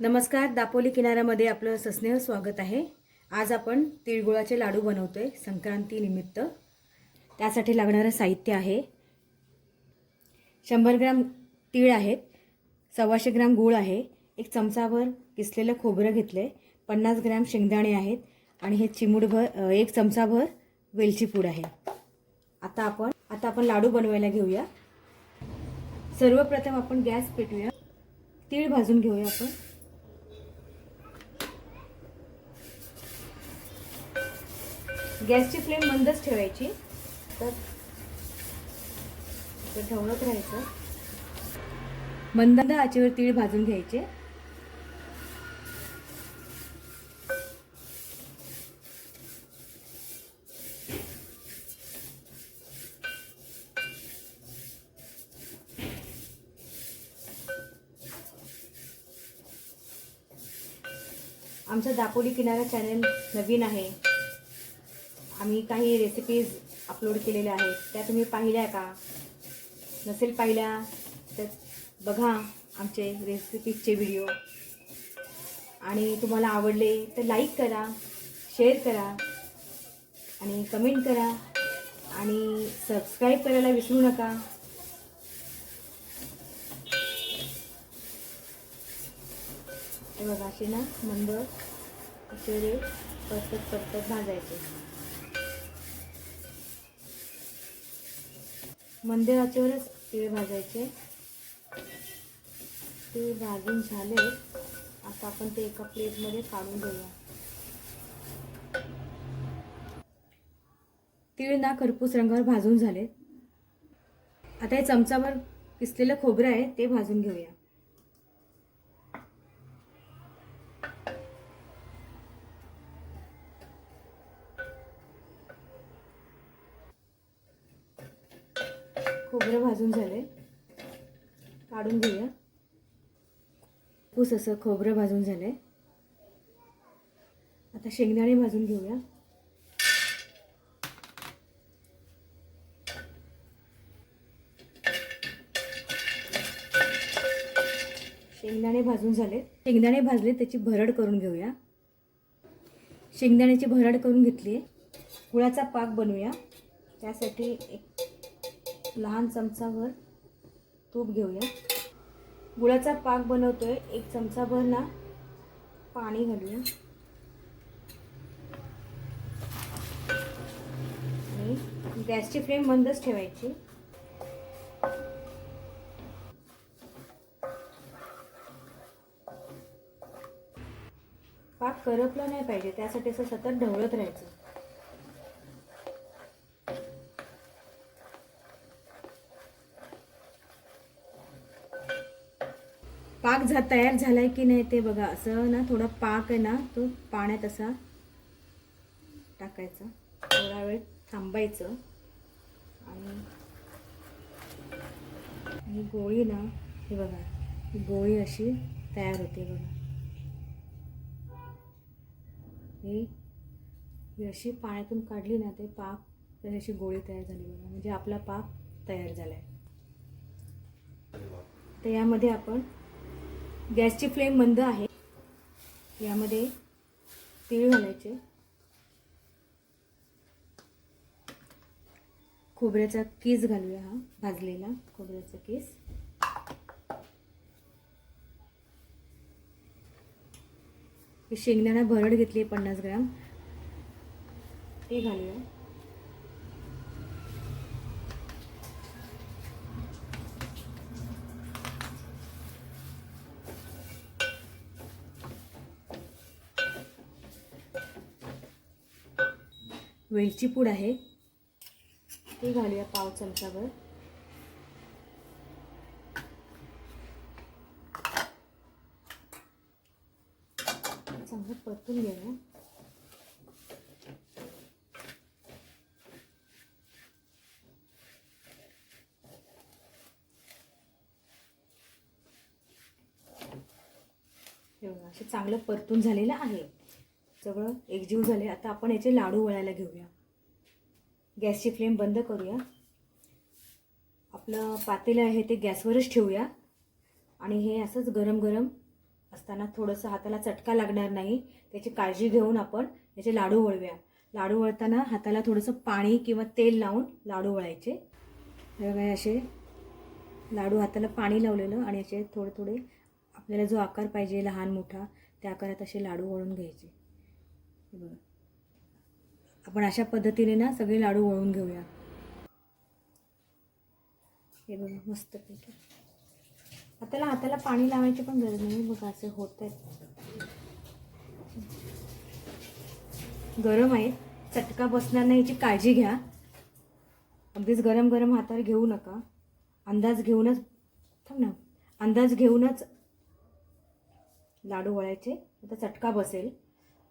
नमस्कार दापोली किनाऱ्यामध्ये आपलं सस्नेह स्वागत आहे. आज आपण तिळगुळाचे लाडू बनवतो आहे संक्रांतीनिमित्त त्यासाठी लागणारं साहित्य आहे. शंभर ग्राम तीळ आहेत सव्वाशे ग्राम गूळ आहे एक चमचाभर किसलेलं खोबरं घेतलं आहे पन्नास ग्रॅम शेंगदाणे आहेत आणि हे चिमूटभर एक चमचाभर वेलची पूड आहे. आता आपण आता आपण लाडू बनवायला घेऊया. सर्वप्रथम आपण गॅस पेटूया. तीळ भाजून घेऊया आपण. गॅसची फ्लेम मंदच ठेवायची. तर ते ढवळत राहायचं. मंद आचेवर तीळ भाजून घ्यायचे. आमचा दापोली किनारा चॅनल नवीन आहे. आम्ही काही रेसिपीज अपलोड केलेल्या आहेत. त्या तुम्ही पाहिल्या का? नसेल पाहिल्या तर बघा आमचे रेसिपीजचे व्हिडिओ आणि तुम्हाला आवडले तर लाईक करा शेअर करा आणि कमेंट करा. आणि सबस्क्राईब करायला विसरू नका. हे बघा असे ना मंद असे परतत परतत भाजायचे. मंदिराच्यावरच तीळ भाजायचे. तीळ भाजून झाले. आता आपण ते एका प्लेटमध्ये काढून घेऊया. तीळ ना खरपूस रंगावर भाजून झाले आता हे चमचावर किसलेलं खोबरं आहे ते भाजून घेऊया. खोबरं भाजून झाले. काढून घेऊया. ऊस असं खोबरं भाजून झालंय आता शेंगदाणे भाजून घेऊया. शेंगदाणे भाजून झाले. शेंगदाणे भाजले त्याची भरड करून घेऊया. शेंगदाण्याची भरड करून घेतली गुळाचा पाक बनवूया. त्यासाठी एक लहान चमचाभर तूप घेऊया. गुळाचा पाक बनवतोय. एक चमचाभर ना पाणी घालूया. आणि गॅसची फ्लेम मंदच ठेवायची. पाक करपला नाही पाहिजे. त्यासाठी असं सतत ढवळत राहायचं. पाक झा तयार झालाय की नाही ते बघा. असं ना थोडा पाक आहे ना तो पाण्यात असा टाकायचा. थोडा वेळ थांबायचं. आणि ही गोळी ना हे बघा ही गोळी अशी तयार होते बघा. ही ही अशी पाण्यातून काढली ना ते पाक तर अशी गोळी तयार झाली बघा. म्हणजे आपला पाक तयार झाला आहे तर यामध्ये आपण गॅसची फ्लेम मंद आहे. यामध्ये तीळ घालायचे. खोबऱ्याचा केस घालूया हा भाजलेला खोबऱ्याचा केस. हे शेंगदाणा भरड घेतली आहे पन्नास ग्राम. ते घालूया. वेलची पूड आहे. ते घालूया पाव चमचाभर. चांगलं परतून घेऊया. असे चांगलं परतून झालेलं आहे. सगळं एकजीव झाले आता आपण याचे लाडू वळायला घेऊया. गॅसची फ्लेम बंद करूया. आपलं पातेलं आहे ते गॅसवरच ठेवूया. आणि हे असंच गरम गरम असताना थोडंसं हाताला चटका लागणार नाही. त्याची काळजी घेऊन आपण याचे लाडू वळूया. लाडू वळताना हाताला थोडंसं पाणी किंवा तेल लावून लाडू वळायचे. हे असे लाडू हाताला पाणी लावलेलं आणि याचे थोडे थोडे आपल्याला जो आकार पाहिजे लहान मोठा त्या आकारात असे लाडू वळून घ्यायचे. हे बघा. आपण अशा पद्धतीने ना सगळे लाडू वळून घेऊया. हे बघा मस्तपैकी आताला हाताला पाणी लावायची पण गरज नाही. बघा असे होत आहेत. गरम आहेत. चटका बसणार नाही याची काळजी घ्या. अगदीच गरम गरम हातावर घेऊ नका. अंदाज घेऊनच थांब ना. अंदाज घेऊनच लाडू वळायचे. आता चटका बसेल.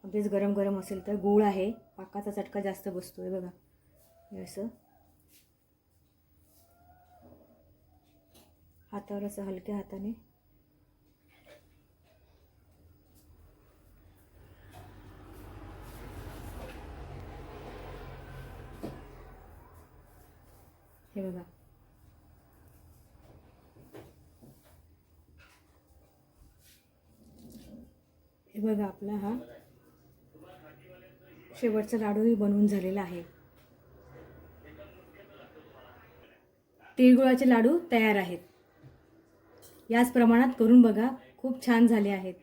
अगदीच गरम गरम असेल तर गूळ आहे. पाकाचा चटका जास्त बसतो आहे बघा. हे असं. हातावर असं हलक्या हाताने. हे बघा. हे बघा आपला हा शेवटचा लाडूही बनवून झालेला आहे. तिळगुळाचे लाडू तयार आहेत. याच प्रमाणात करून बघा खूप छान झाले आहेत.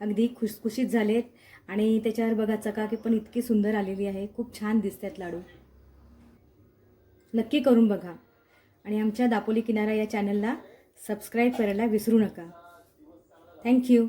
अगदी खुशखुशीत झालेत आणि त्याच्यावर बघा चकाकी पण इतकी सुंदर आलेली आहे. खूप छान दिसतात लाडू. नक्की करून बघा. आणि आमच्या दापोली किनारा या चॅनलला सबस्क्राईब करायला विसरू नका. थँक्यू